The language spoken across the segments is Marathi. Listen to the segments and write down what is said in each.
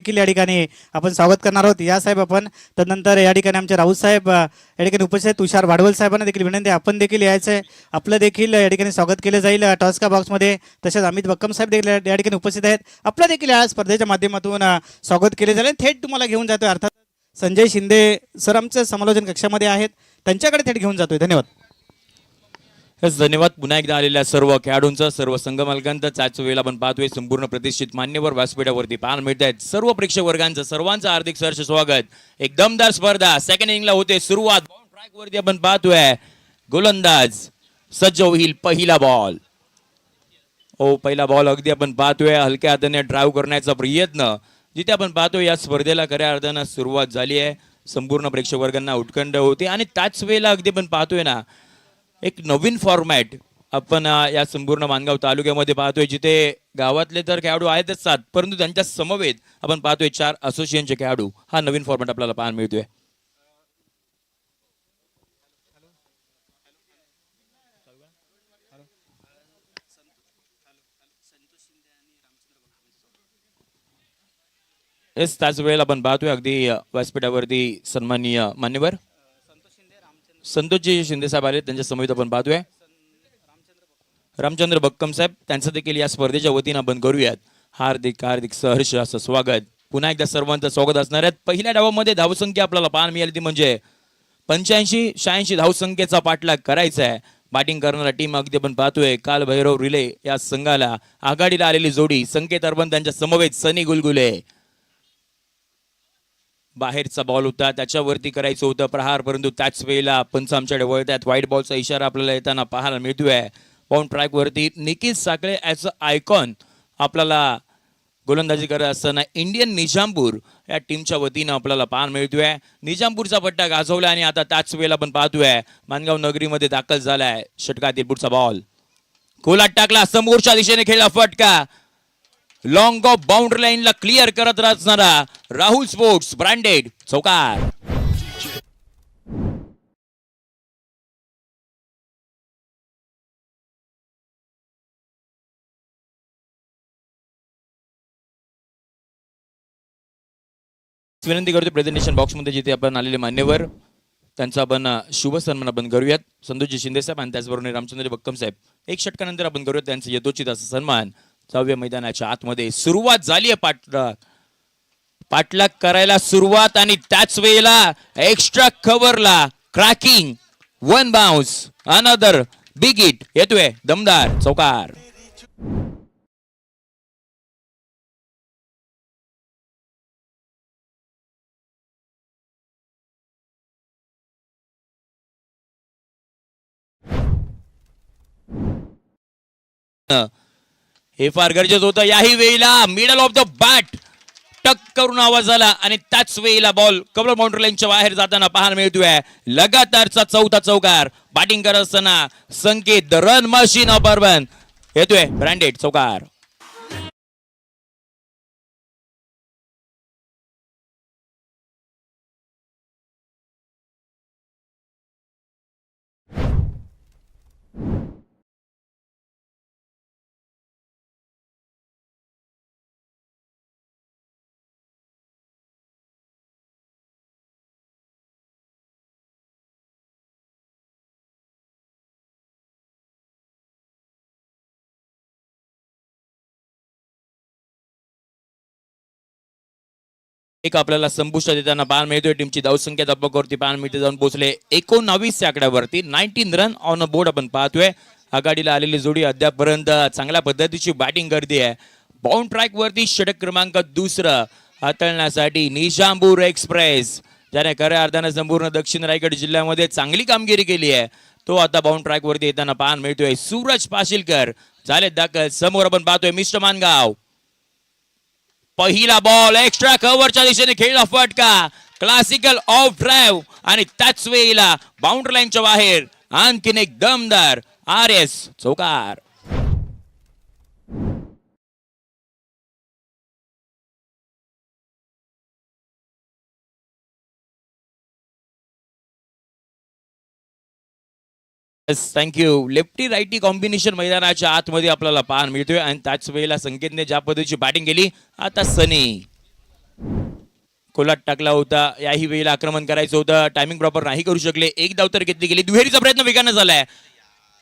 देखील या ठिकाणी आपण स्वागत करणार आहोत. या साहेब आपण तदनंतर या ठिकाणी आमचे राऊत साहेब या ठिकाणी उपस्थित तुषार वाडवल साहेबांना देखील विनंती आपण देखील यायचं आहे आपलं देखील या ठिकाणी स्वागत केलं जाईल. टॉस्का बॉक्समध्ये तसेच अमित बक्कम साहेब देखील या- ठिकाणी उपस्थित आहेत. आपलं देखील या स्पर्धेच्या माध्यमातून स्वागत केले जाईल. आणि थेट तुम्हाला घेऊन जातोय. अर्थात संजय शिंदे सर आमचं समालोचन कक्षामध्ये आहेत. त्यांच्याकडे थेट घेऊन जातोय. धन्यवाद. धन्यवाद. पुन्हा एकदा आलेल्या सर्व खेळाडूंचं सर्व संघ मालकांचं त्याच वेळेला आपण पाहतोय संपूर्ण प्रतिष्ठित मान्यवर व्यासपीठावरती पाहायला मिळत आहेत सर्व प्रेक्षक वर्गांचं सर्वांचं हार्दिक सहर्ष स्वागत. एक दमदार स्पर्धा. सेकंड इनिंगला होते सुरुवात. ट्रॅक वरती आपण पाहतोय. गोलंदाज सज्ज होईल पहिला बॉल ओ पहिला बॉल अगदी आपण पाहतोय. हलक्या हाताने ड्राईव्ह करण्याचा प्रयत्न. जिथे आपण पाहतोय या स्पर्धेला खऱ्या अर्थानं सुरुवात झाली आहे. संपूर्ण प्रेक्षक वर्गांना उत्कंठ होते. आणि त्याच वेळेला अगदी आपण पाहतोय ना एक नवीन फॉर्मॅट आपण या संपूर्ण मानगाव तालुक्यामध्ये पाहतोय जिथे गावातले तर खेळाडू आहेतच सात परंतु त्यांच्या समवेत आपण पाहतोय चार असोसिएशनचे खेळाडू. हा नवीन फॉर्मॅट आपल्याला पाहायला मिळतोय. येस त्याच वेळेला आपण पाहतोय अगदी व्यासपीठावरती सन्माननीय मान्यवर. संतोषजी शिंदे साहेब आले त्यांच्या समवेत आपण पाहतोय. रामचंद्र बक्कम साहेब त्यांचं देखील या स्पर्धेच्या वतीनं आपण करूयात. हार्दिक हार्दिक सहर्ष असं स्वागत. पुन्हा एकदा सर्वांचं स्वागत असणार आहेत पहिल्या डावामध्ये धावसंख्या आपल्याला पाहायला मिळाली ती म्हणजे पंच्याऐंशी शहाऐंशी धावसंख्येचा पाठलाग करायचा आहे. बॅटिंग करणारा टीम अगदी आपण पाहतोय काल भैरव रिले या संघाला आघाडीला आलेली जोडी संकेत अर्बन त्यांच्या समवेत सनी गुलगुले. बाहेरचा बॉल होता त्याच्यावरती करायचं होतं प्रहार परंतु त्याच वेळेला पंच आमच्याकडे वळतात व्हाईट बॉलचा इशारा आपल्याला येताना पाहायला मिळतोय. पाऊंड ट्रॅकवरती वरती Nikhil Sakhale as a icon आपल्याला गोलंदाजी करत असताना इंडियन निजामपूर या टीमच्या वतीनं आपल्याला पाहायला मिळतोय. निजामपूरचा पट्टा गाजवला आणि आता त्याच वेळेला आपण पाहतोय. मानगाव नगरीमध्ये दाखल झालाय षटकातील पुढचा बॉल खोलात टाकला समोरच्या दिशेने खेळला फटका. लॉंग ऑफ बाउंड्री लाईनला क्लिअर करत असणारा राहुल स्पोर्ट्स ब्रँडेड चौकार. विनंती करतो प्रेझेंटेशन बॉक्समध्ये जिथे आपण आलेले मान्यवर त्यांचा आपण शुभ सन्मान आपण करूयात. संतोषजी शिंदे साहेब आणि त्याचबरोबर रामचंद्र बक्कम साहेब. एक षटकानंतर आपण करूयात त्यांचं यथोचित असा सन्मान. सहाव्या मैदानाच्या आतमध्ये. सुरुवात झाली आहे पाठलाग पाठलाग करायला सुरुवात आणि त्याच वेळेला extra कव्हरला cracking one bounce another big hit येतोय दमदार चौकार. हे फार गरजेचं होतं. याही वेळेला मिडल ऑफ द बॅट टक करून आवाज आला आणि त्याच वेळेला बॉल कबल बाउंड्री लाईनच्या बाहेर जाताना पाहायला मिळतोय. लगातारचा चौथा चौकार. बॅटिंग करत असताना संकेत रन मशीन ऑफ बर्बन येतोय. ब्रँडेड चौकार. एक आपल्याला संपुष्ट देताना पाहायला मिळतोय. टीमची धावसंख्या धब्बकवरती पाहायला मिळते जाऊन पोहोचले. एकोणावीस या आकड्यावरती nineteen run on a board आपण पाहतोय. आघाडीला आलेली जोडी अद्यापपर्यंत चांगल्या पद्धतीची बॅटिंग करते आहे. बाउंड ट्रॅक वरती षटक क्रमांक दुसरं हाताळण्यासाठी निजामपूर एक्सप्रेस ज्याने खऱ्या अर्थानं संपूर्ण दक्षिण रायगड जिल्ह्यामध्ये चांगली कामगिरी केली आहे. तो आता बाउंड ट्रॅक वरती येताना पाहायला मिळतोय. सूरज पाशीलकर झाले दाखल. समोर आपण पाहतोय मिस्टर मानगाव. पहिला बॉल एक्स्ट्रा कव्हरच्या दिशेने खेळला फटका. क्लासिकल ऑफ ड्राईव्ह आणि त्याच वेळेला बाउंड्री लाईनच्या बाहेर आणखीन एक दमदार आर एस चौकार. Thank you lefty righty combination मैदानाच्या आतमध्ये आपल्याला पाहायला मिळतोय. आणि त्याच वेळेला संकेतने ज्या पद्धतीची बॅटिंग केली आता सनी. खोलात टाकला होता. याही वेळेला आक्रमण करायचं होतं. टायमिंग प्रॉपर नाही करू शकले. एक धाव तर घेतली गेली. दुहेरीचा प्रयत्न वेगानं झालाय.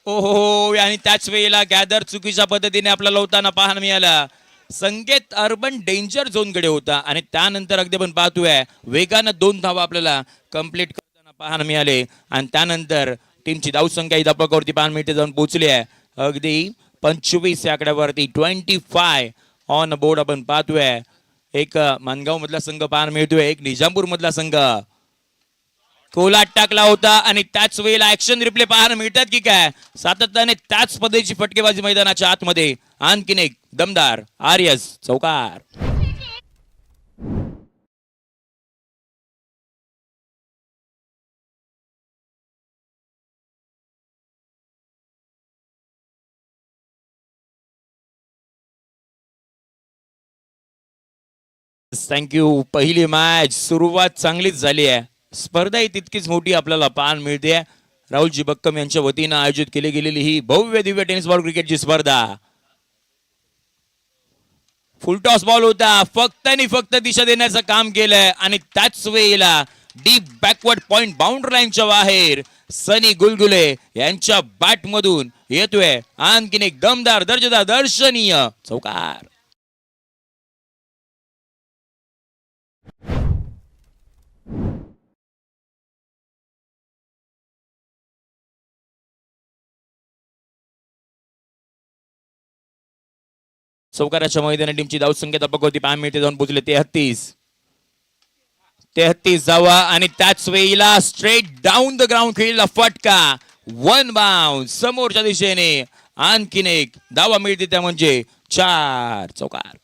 ओ हो हो आणि त्याच वेळेला गॅदर चुकीच्या पद्धतीने आपल्याला लावताना पाहायला मिळाला. संकेत अर्बन डेंजर झोनकडे होता. आणि त्यानंतर अगदी आपण पाहतोय वेगानं दोन धावा आपल्याला कंप्लीट करताना पाहायला मिळाले. आणि त्यानंतर टीमची धावसंख्या ही धपकावरती पाच मिळते जाऊन पोहोचली आहे. अगदी पंचवीस या आकड्यावरती ट्वेंटी फाय ऑन बोर्ड आपण पाहतोय. एक मानगाव मधला संघ पार मिळतोय. एक निजामपूर मधला संघ. कोलाट टाकला होता आणि त्याच वेळेला ऍक्शन रिप्ले पाहायला मिळतात की काय? सातत्याने त्याच पद्धतीची फटकेबाजी मैदानाच्या आतमध्ये. आणखीन एक दमदार आर्यस चौकार. थँक्यू पहिली मॅच सुरुवात चांगलीच झाली आहे. स्पर्धा ही तितकीच मोठी आपल्याला पाहायला मिळते. राहुलजी बक्कम यांच्या वतीनं आयोजित केली गेलेली ही भव्य दिव्य टेनिस बॉल क्रिकेटची स्पर्धा. फुलटॉस बॉल होता. फक्त आणि फक्त दिशा देण्याचं काम केलंय. आणि त्याच वेळेला डीप बॅकवर्ड पॉइंट बाउंड्री लाईनच्या बाहेर सनी गुलगुले यांच्या बॅट मधून येतोय. आणखीन एक दमदार दर्जेदार दर्शनीय चौकार. चौकाराच्या मैदानी टीमची धावसंख्या तपाक होती. पाच मिनिटे जाऊन पोहोचले तेहतीस. तेहतीस जावा आणि त्याच वेळीला स्ट्रेट डाऊन द ग्राउंड खेळला फटका. वन बाउंड समोरच्या दिशेने आणखीन एक. धावा मिळते त्या म्हणजे चार चौकार.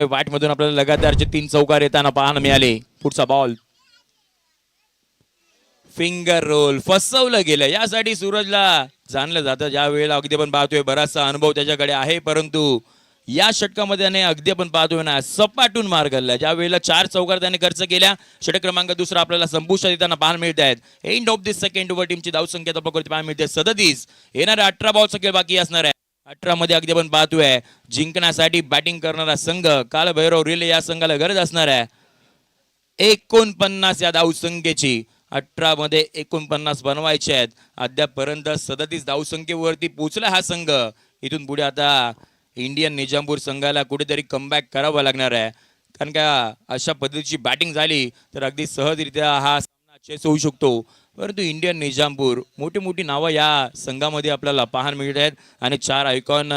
मधून आपल्याला लगातारचे तीन चौकार येताना पाहायला मिळाले. पुढचा बॉल फिंगर रोल फसवलं गेलं. यासाठी सूरजला जाणलं जातं. ज्या वेळेला अगदी पण पाहतोय बराचसा अनुभव त्याच्याकडे आहे परंतु या षटकामध्ये त्याने अगदी आपण पाहतोय ना सपाटून मार घालला ज्या वेळेला चार चौकार त्याने खर्च केल्या षटक क्रमांक दुसरा आपल्याला संपुष्टात येताना पाहायला मिळत आहेत. End of this second over टीमची धावसंख्या तपाकडे पाहायला मिळते. सदतीस. येणाऱ्या अठरा बॉल सगळे बाकी असणार आहे अठरा मध्ये अगदी आपण पाहतोय जिंकण्यासाठी बॅटिंग करणारा संघ काल भैरव रिले या संघाला गरज असणार आहे. एकोणपन्नास या धावसंख्येची अठरा मध्ये एकोणपन्नास बनवायचे आहेत. अद्यापपर्यंत सदतीस धावसंख्येवरती पोहोचला हा संघ. इथून पुढे आता इंडियन निजामपूर संघाला कुठेतरी कमबॅक करावा लागणार आहे. कारण का अशा पद्धतीची बॅटिंग झाली तर अगदी सहजरित्या हा सामना चेस होऊ शकतो. परंतु इंडियन निजामपूर मोठी मोठी नावं या संघामध्ये आपल्याला पाहायला मिळत आहेत. आणि चार आयकॉन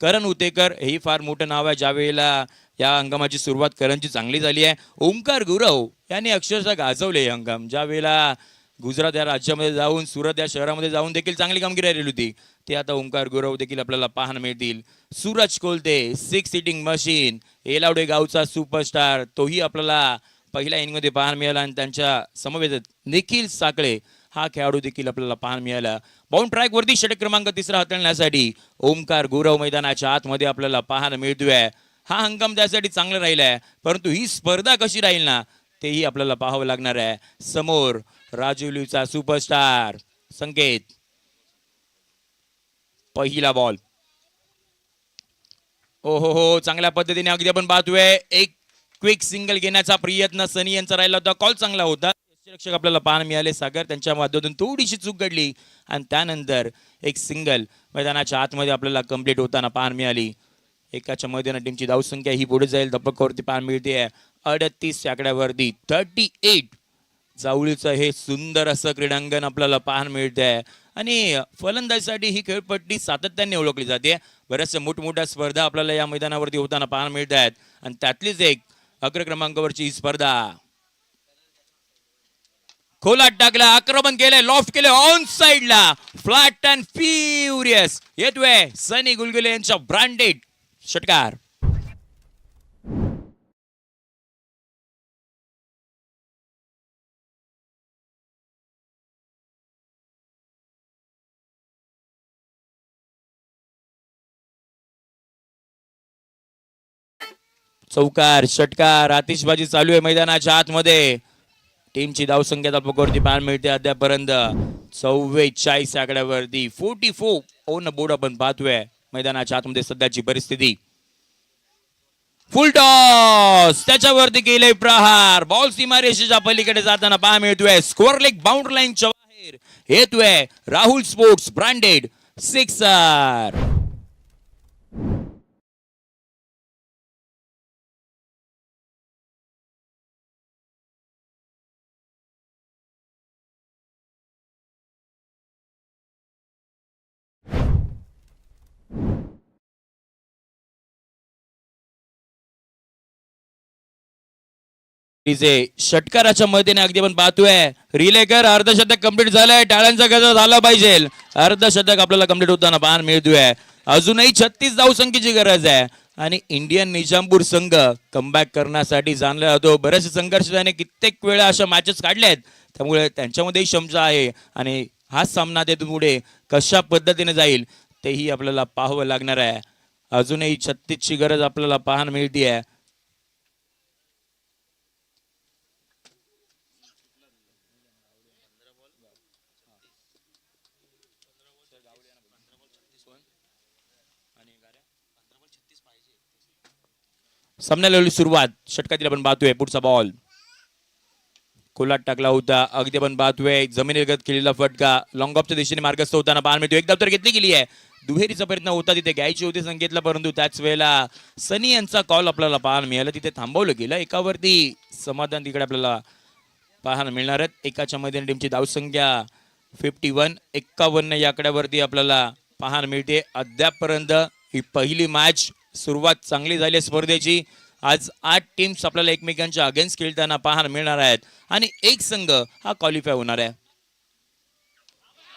करण उतेकर हेही फार मोठं नाव आहे ज्यावेळेला या हंगामाची सुरुवात करणची चांगली झाली आहे. ओंकार गुरव यांनी अक्षरशः गाजवले हे हंगाम. ज्यावेळेला गुजरात या राज्यामध्ये जाऊन सुरत या शहरामध्ये जाऊन देखील चांगली कामगिरी राहिली होती ते आता ओंकार गुरव देखील आपल्याला पाहायला मिळतील. Suraj Kolte six hitting machine Elawade गावचा सुपरस्टार तोही आपल्याला पहिल्या इनिंगमध्ये पाहायला मिळाला आणि त्यांच्या समवेत निखिल साकळे हा खेळाडू देखील आपल्याला पाहायला मिळाला. बाउंड ट्रॅक वरती षटक क्रमांक तिसरा हाताळण्यासाठी ओमकार गुरव मैदानाच्या आतमध्ये आपल्याला पाहायला मिळतोय. हा हंगाम त्यासाठी चांगला राहिला आहे परंतु ही स्पर्धा कशी राहील ना तेही आपल्याला पाहावं लागणार आहे. समोर राजुलीचा सुपरस्टार. संकेत. पहिला बॉल ओ हो हो चांगल्या पद्धतीने अगदी आपण पाहतोय. एक क्विक सिंगल घेण्याचा प्रयत्न सनी यांचा राहिला होता. कॉल चांगला होता. रक्षक आपल्याला पाहायला मिळाले. सागर त्यांच्या माध्यमातून थोडीशी चूक घडली आणि त्यानंतर एक सिंगल मैदानाच्या आतमध्ये आपल्याला कंप्लीट होताना पाहायला मिळाली. एकाच्या मैदानात टीमची धावसंख्या ही पुढे जाईल. धपकावरती पाहायला मिळते. अडतीस आकड्यावरती थर्टी एट जावळीचं हे सुंदर असं क्रीडांगण आपल्याला पाहायला मिळते आहे आणि फलंदाजीसाठी ही खेळपट्टी सातत्याने ओळखली जाते. बऱ्याचशा मोठमोठ्या स्पर्धा आपल्याला या मैदानावरती होताना पाहायला मिळत आहेत आणि त्यातलीच एक अग्र क्रमांकावरची ही स्पर्धा. खोलात टाकला आक्रमण केलंय लॉफ्ट केले ऑन साइडला फ्लॅट अँड फ्युरियस येतोय सनी गुलगुले यांच्या ब्रँडेड षटकार. चौकार षटकार आतिषबाजी चालू आहे मैदानाच्या आतमध्ये. टीमची धावसंख्या पकडती पाहायला मिळते अद्यापर्यंत चव्वेचाळीस आकड्यावरती. फोर्टी फोर ओन बोर्ड आपण पाहतोय मैदानाच्या आतमध्ये सध्याची परिस्थिती. Full toss! त्याच्यावरती केले प्रहार. बॉल सीमारेषेच्या पलीकडे जाताना पहा मिळतोय. स्कोअर लेग बाउंड्री लाईनच्या बाहेर. येतोय राहुल स्पोर्ट्स ब्रँडेड सिक्सर. जे षटकाराच्या मदतीने अगदी आपण पाहतोय. रिलेकर अर्धशतक कंप्लीट झालंय. टाळ्यांचा गजर झाला पाहिजे. अर्धशतक आपल्याला कंप्लीट होताना पाहायला मिळतोय. अजूनही छत्तीस धावसंख्येची गरज आहे. आणि इंडियन निजामपूर संघ कमबॅक करण्यासाठी जाणला जातो. बरेचसे संघर्ष त्याने कित्येक वेळा अशा मॅचेस काढल्यात. त्यामुळे त्यांच्यामध्येही क्षमता आहे. आणि हा सामना त्यातून पुढे कशा पद्धतीने जाईल तेही आपल्याला पाहावं लागणार आहे. अजूनही छत्तीसची गरज आपल्याला पाहायला मिळते आहे सामन्याला सुरुवात. षटकातील आपण पाहतोय पुढचा बॉल कोलाट टाकला होता. अगदी आपण पाहतोय जमिनीगत केलेला फटका. लॉंग ऑफच्या दिशेने मार्गस्थ होताना पाहायला मिळतो एकदा तर घेतली गेली आहे. दुहेरीचा प्रयत्न होता तिथे. घ्यायची होती संकेतला परंतु त्याच वेळेला सनी यांचा कॉल आपल्याला पाहायला मिळाला. तिथे थांबवलं गेलं. एकावरती समाधान तिकडे आपल्याला पाहायला मिळणार आहेत एकाच्या मैदानी टीमची धावसंख्या फिफ्टी वन एक्कावन्न या आकड्यावरती आपल्याला पाहायला मिळते. अद्यापपर्यंत ही पहिली मॅच सुरुवात चांगली झाली आहे स्पर्धेची. आज आठ टीम्स आपल्याला एकमेकांच्या अगेन्स्ट खेळताना पाहायला मिळणार आहेत. आणि एक संघ हा क्वालिफाय होणार आहे.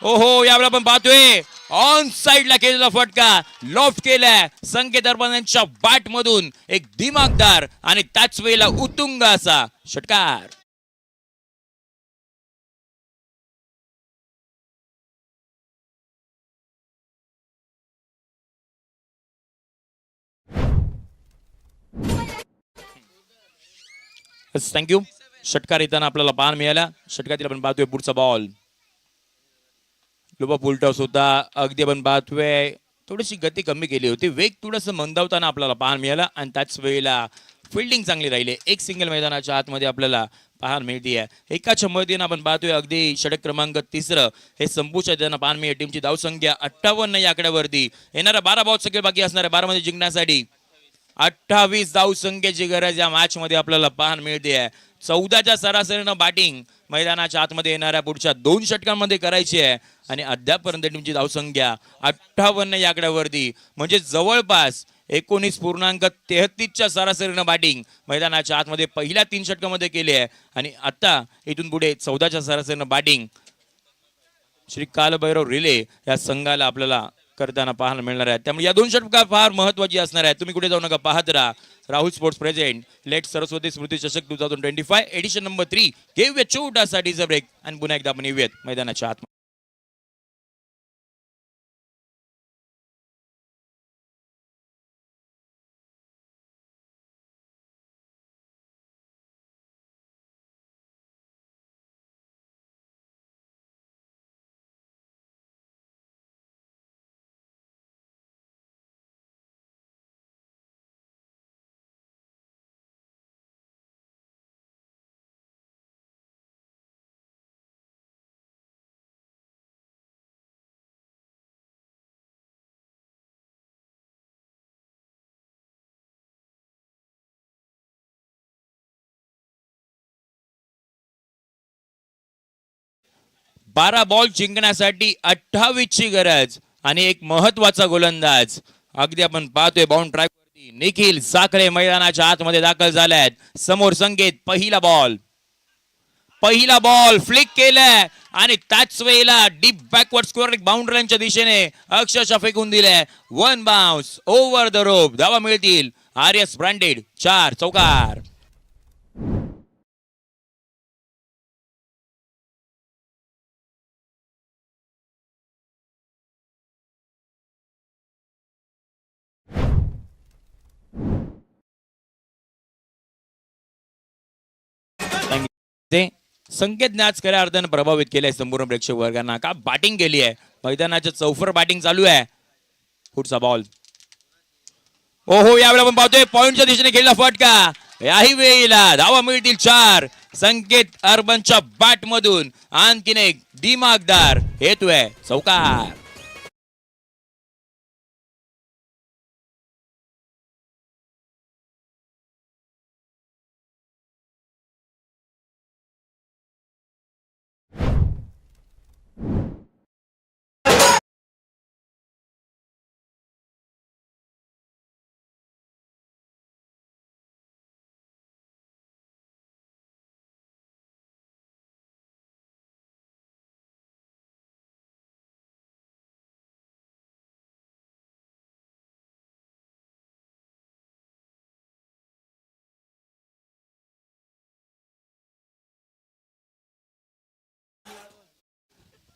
हो हो यावेळेला आपण पाहतोय. ऑन साइडला केलेला फटका. लॉफ्ट केलाय. संकेत अर्पण बॅट मधून एक दिमागदार आणि त्याच वेळेला उतुंग असा षटकार. थँक्यू षटकार येताना आपल्याला पान मिळाला षटकातील आपण पाहतोय पुढचा बॉल लोबा फुलटॉस होता अगदी आपण पाहतोय थोडीशी गती कमी केली होती. वेग थोडंसं मंदावताना आपल्याला पाहायला मिळाला आणि त्याच वेळेला फिल्डिंग चांगली राहिली. एक सिंगल मैदानाच्या आतमध्ये आपल्याला पाहायला मिळते आहे एकाच्या मदतीनं आपण पाहतोय अगदी षटक क्रमांक तिसरं. हे संपूच्या त्यांना पाहायला मिळेल. टीमची धावसंख्या अठ्ठावन्न या आकड्यावरती. येणाऱ्या बारा बॉल सगळे बाकी असणाऱ्या बारामध्ये जिंकण्यासाठी. अठ्ठावीस धाव संख्येची गरज या मॅच मध्ये आपल्याला पाहायला मिळते आहे. चौदाच्या सरासरीनं बॅटिंग मैदानाच्या आतमध्ये येणाऱ्या पुढच्या दोन षटकांमध्ये करायची आहे. आणि अद्यापपर्यंत टीमची धावसंख्या अठ्ठावन्न या आकड्यावरती म्हणजे जवळपास एकोणीस पूर्णांक तेहतीसच्या सरासरीनं बॅटिंग मैदानाच्या आतमध्ये पहिल्या तीन षटकामध्ये केली आहे. आणि आता इथून पुढे चौदाच्या सरासरीनं बॅटिंग श्री कालभैरव रिले या संघाला आपल्याला करताना पाहायला मिळणार आहेत त्यामुळे या दोन षटका फार महत्वाची असणार आहे तुम्ही कुठे जाऊ नका पाहत राहा. Rahul sports present. Late Saraswati स्मृती चषक two thousand twenty five edition number three घेऊया छोटासाठीचा ब्रेक आणि पुन्हा एकदा आपण येऊयात मैदानाच्या आत. बारा बॉल जिंकण्यासाठी अठ्ठावीस ची गरज आणि एक महत्त्वाचा गोलंदाज. अगदी आपण पाहतोय बाउंड ट्रॅक वरती. निखिल साखरे मैदानाच्या आतमध्ये दाखल झाल्यात. समोर संकेत पहिला बॉल पहिला बॉल फ्लिक केलाय आणि त्याच वेळेला डीप बॅकवर्ड स्कोअर बाउंड्रीच्या दिशेने अक्षरशः फेकून दिलाय. One bounce over the rope धावा मिळतील. R S branded. चार चौकार. ते संकेत नाच खऱ्या अर्थानं प्रभावित केलंय संपूर्ण प्रेक्षक वर्गांना. का बॅटिंग केली आहे? मैदानाच्या चौफर बॅटिंग चालू आहे. पुढचा बॉल हो यावेळेला आपण पाहतोय पॉईंटच्या दिशेने खेळला फटका. याही वेळेला धावा मिळतील चार. संकेत अर्बनच्या बॅट मधून आणखीन एक दिमागदार आहे. चौकार.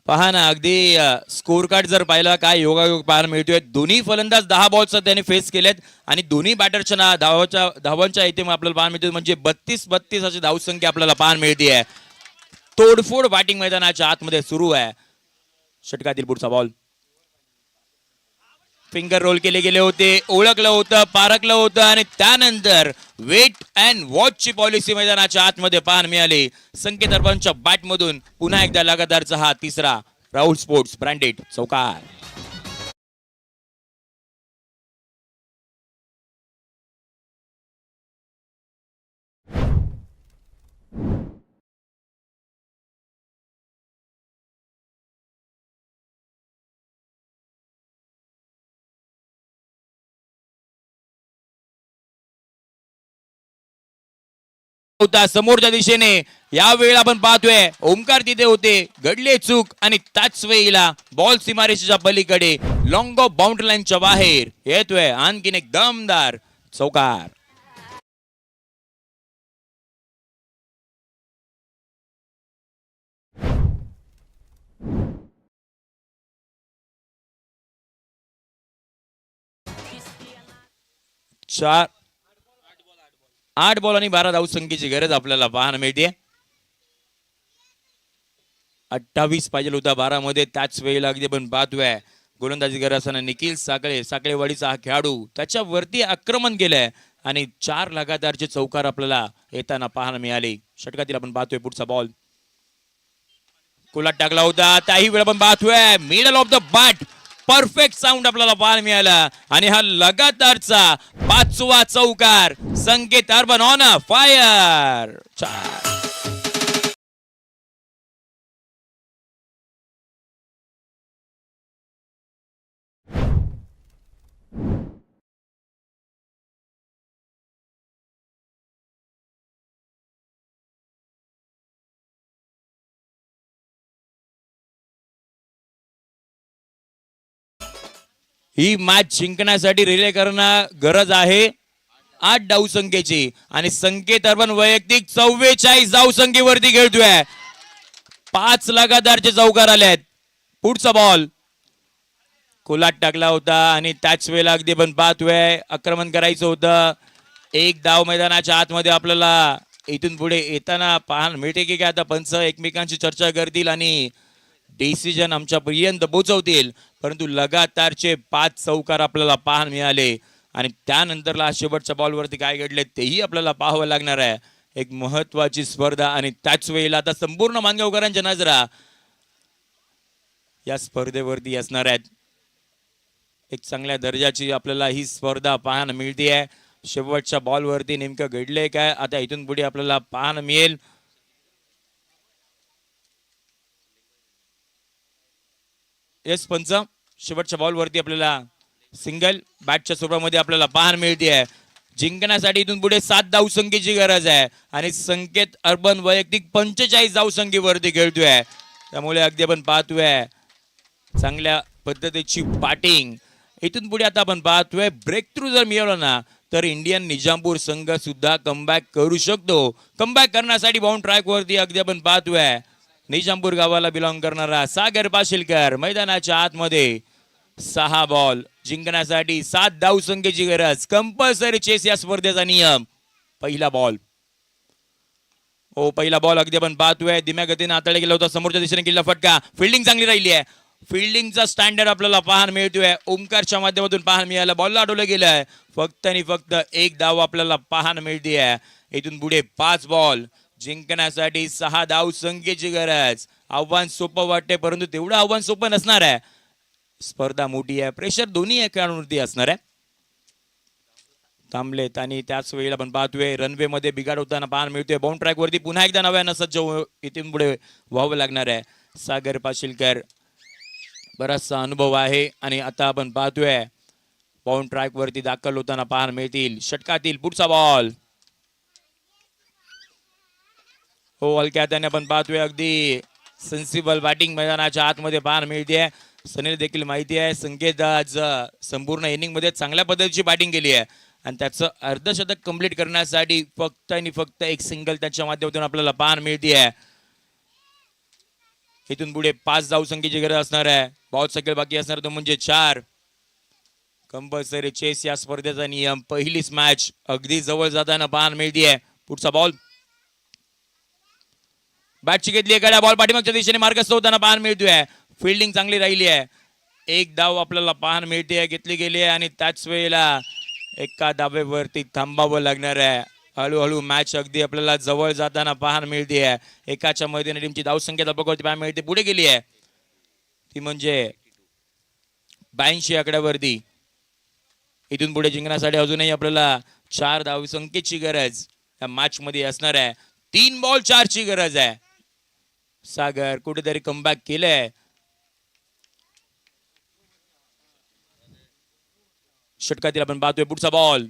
पहा ना अगदी स्कोर कार्ड जर पाहिला काय योगायोग पाहायला मिळतोय. दोन्ही फलंदाज दहा बॉल्सचा त्यांनी फेस केलेत आणि दोन्ही बॅटरच्या ना धावाच्या धावांच्या इथे मग आपल्याला पाहायला मिळते म्हणजे बत्तीस बत्तीस अशी धावसंख्या आपल्याला पाहायला मिळते आहे तोडफोड बॅटिंग मैदानाच्या आतमध्ये सुरू आहे. षटकातील पुढचा बॉल फिंगर रोल केले गेले होते ओळखलं होतं पारखलं होतं आणि त्यानंतर वेट अँड वॉचची पॉलिसी मैदानाच्या आतमध्ये पाहायला मिळाली. संकेत अर्बनच्या बॅटमधून पुन्हा एकदा लगातारचा हा तिसरा राहुल स्पोर्ट्स ब्रँडेड चौकार. होता समोरच्या दिशेने. यावेळेला आपण पाहतोय ओंकार तिथे होते घडले चूक आणि त्याच वेळेला बॉल सीमारेषेच्या पलीकडे लॉंग ऑफ बाउंड्री लाईनच्या बाहेर येतोय आणखीन एक दमदार चौकार. चार आठ बॉल आणि बारा धाव संख्येची गरज आपल्याला पाहायला मिळते. अठ्ठावीस पाहिजे होता बारा मध्ये त्याच वेळेला लागते पण पाहतोय गोलंदाजी करत असताना निखिल साकळे साकळेवाडीचा हा खेळाडू त्याच्यावरती आक्रमण केलंय आणि चार लगातारचे चौकार आपल्याला येताना पाहायला मिळाले. षटकातील आपण पाहतोय पुढचा बॉल कोलात टाकला होता. त्याही वेळ आपण पाहतोय. Middle of the bat perfect sound आपल्याला पाहायला मिळाला. आणि हा लगातारचा पाचवा चौकार संकेत अर्बन ऑन फायर ही मॅच जिंकण्यासाठी रिले करणं गरज आहे. आठ डाव संख्येची. आणि संकेत अर्बन वैयक्तिक चव्वेचाळीस धाव संख्येवरती खेळतोय. पाच लगातारचे चौकार आले आहेत पुढचा बॉल कोलात टाकला होता आणि त्याच वेळेला अगदी पण पाहतोय आक्रमण करायचं होतं. एक धाव मैदानाच्या आतमध्ये आपल्याला इथून पुढे येताना पाहायला मिळते की काय? आता पंच एकमेकांची चर्चा करतील आणि डिसिजन आमच्या पर्यंत पोहोचवतील. परंतु लगातारचे पाच चौकार आपल्याला पाहायला मिळाले. आणि त्यानंतरला शेवटच्या बॉलवरती काय घडले तेही आपल्याला पाहावं लागणार आहे. एक महत्वाची स्पर्धा आणि त्याच वेळेला आता संपूर्ण मानगावकरांच्या नजरा या स्पर्धेवरती असणार आहेत. एक चांगल्या दर्जाची आपल्याला ही स्पर्धा पाहायला मिळते आहे शेवटच्या बॉलवरती नेमकं घडलंय काय? आता इथून पुढे आपल्याला पाहायला मिळेल. येस पंच शेवटच्या बॉलवरती आपल्याला सिंगल बॅटच्या स्वरूपामध्ये आपल्याला पाहायला मिळते आहे जिंकण्यासाठी इथून पुढे सात धाव संख्येची गरज आहे. आणि संकेत अर्बन वैयक्तिक पंचेचाळीस धाव संख्येवरती खेळतोय. त्यामुळे अगदी आपण पाहतोय चांगल्या पद्धतीची बॅटिंग इथून पुढे आता आपण पाहतोय ब्रेक थ्रू जर मिळवलं ना तर इंडियन निजामपूर संघ सुद्धा कमबॅक करू शकतो. कमबॅक करण्यासाठी बाउंड ट्रॅकवरती अगदी आपण पाहतोय. निजामपूर गावाला बिलॉंग करणारा सागर पाशिलकर मैदानाच्या आतमध्ये सहा बॉल जिंकण्यासाठी सात धाव संख्येची गरज कंपल्सरी चेस या स्पर्धेचा नियम पहिला बॉल हो पहिला बॉल अगदी आपण पाहतोय. धीम्या गतीने हाताळला गेला होता. समोरच्या दिशेने केलेला फटका. फिल्डिंग चांगली राहिली आहे. फिल्डिंगचा स्टँडर्ड आपल्याला पाहायला मिळतोय. ओमकारच्या माध्यमातून पाहायला मिळाला. बॉलला अडवलं गेलंय. फक्त आणि फक्त एक धाव आपल्याला पाहायला मिळते आहे इथून पुढे पाच बॉल जिंकण्यासाठी सहा धाव संख्येची गरज. आव्हान सोपं वाटते परंतु तेवढं आव्हान सोपं नसणार आहे. स्पर्धा मोठी आहे प्रेशर दोन्ही या खेळाडूंवरती असणार आहे. थांबलेत आणि त्याच वेळेला आपण पाहतोय रनवे मध्ये बिघाड होताना पाहायला मिळतोय. बाउंड ट्रॅक वरती पुन्हा एकदा नव्यानं सज्ज हो, इथून पुढे व्हावं लागणार आहे. सागर पाशिलकर बराचसा अनुभव आहे आणि आता आपण पाहतोय बाउंड ट्रॅक वरती दाखल होताना पाहायला मिळतील. षटकातील पुढचा बॉल हो हलक्या त्याने आपण पाहतोय. अगदी सेन्सिबल बॅटिंग मैदानाच्या आतमध्ये पार मिळते. सनील देखील माहिती आहे संकेत आज संपूर्ण इनिंगमध्ये चांगल्या पद्धतीची बॅटिंग केली आहे. आणि त्याचं अर्धशतक कंप्लीट करण्यासाठी फक्त आणि फक्त एक सिंगल त्याच्या माध्यमातून आपल्याला पार मिळते. आहे इथून पुढे पाच धाव संख्येची गरज असणार आहे. बॉल सगळे बाकी असणार तो म्हणजे चार. कंपल्सरी चेस या स्पर्धेचा नियम. पहिलीच मॅच अगदी जवळ जाताना पाहायला मिळते. आहे पुढचा बॉल बॅटची घेतली एखाद्या बॉल पाठीमागच्या दिशेने मार्गस्थ होताना पाहायला मिळतोय फिल्डिंग चांगली राहिली आहे एक धाव आपल्याला पाहायला मिळते घेतली गेली आहे आणि त्याच वेळेला एका धाबेवरती थांबावं लागणार आहे हळूहळू मॅच अगदी आपल्याला जवळ जाताना पाहायला मिळते आहे एकाच्या मध्ये टीमची धावसंख्या धाबकावरती पाहायला मिळते पुढे गेली आहे ती म्हणजे ब्याऐंशी आकड्यावरती इथून पुढे जिंकण्यासाठी अजूनही आपल्याला चार धावसंख्येची गरज या मॅच मध्ये असणार आहे तीन बॉल चारची गरज आहे सागर कुठेतरी कमबॅक केलंय. षटकातील आपण पाहतोय पुढचा बॉल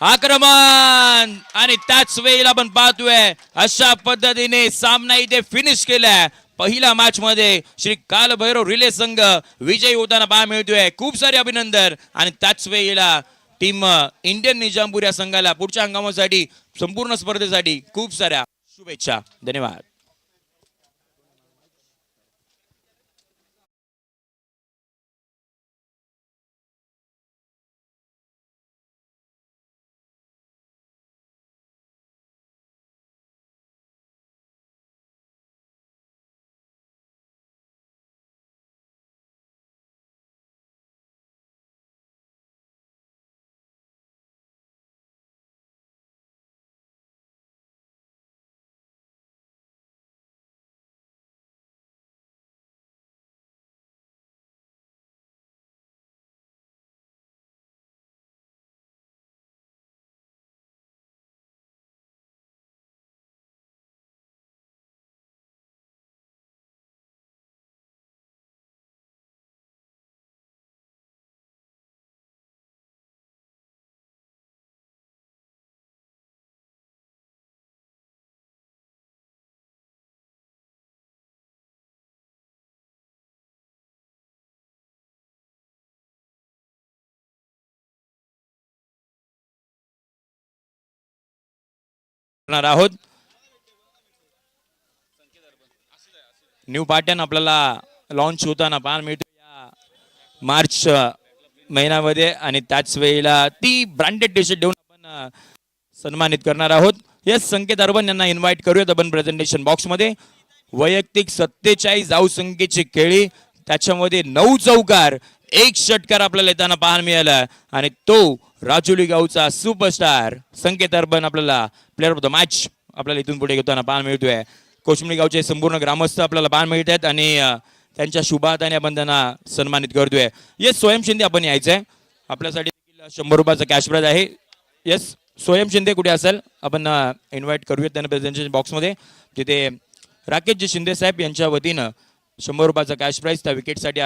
आक्रमण! आणि त्याच वेळेला आपण पाहतोय अशा पद्धतीने सामना इथे फिनिश केलाय. पहिल्या मॅच मध्ये श्री कालभैरव रिले संघ विजयी होताना पाहा मिळतोय. खूप सारे अभिनंदन. आणि त्याच वेळेला टीम इंडियन निजामपूर या संघाला पुढच्या हंगामासाठी संपूर्ण स्पर्धेसाठी खूप साऱ्या शुभेच्छा. धन्यवाद. करणार आहोत. न्यू पॅटर्न आपल्याला लॉन्च होताना पाहायला मिळतो. या मार्च महिन्यामध्ये आणि त्याच वेळेला ती ब्रँडेड टी शर्ट देऊन आपण सन्मानित करणार आहोत. येस संकेत अर्बन यांना इन्व्हाइट करूयात आपण प्रेझेंटेशन बॉक्समध्ये वैयक्तिक सत्तेचाळीस जाऊ संख्येची खेळी त्याच्यामध्ये नऊ चौकार एक षटकार आपल्याला येताना पाहायला मिळाला. आणि तो राजुली गावचा सुपरस्टार संकेत अर्बन आपल्याला प्लेअर ऑफ द मॅच आपल्याला इथून पुढे घेताना पाहायला मिळतोय. कोशमणी गावचे संपूर्ण ग्रामस्थ आपल्याला पान मिळत आहेत आणि त्यांच्या शुभाताने आपण त्यांना सन्मानित करतोय. येस स्वयं शिंदे आपण यायचंय. आपल्यासाठी शंभर रुपयाचा कॅश प्राईज आहे. येस स्वयं शिंदे कुठे असेल? आपण इन्व्हाइट करूयात त्यांना प्रेझेंटेशन बॉक्समध्ये तिथे राकेशजी शिंदे साहेब यांच्या वतीनं शंभर रुपयाचा कॅश प्राईज त्या विकेटसाठी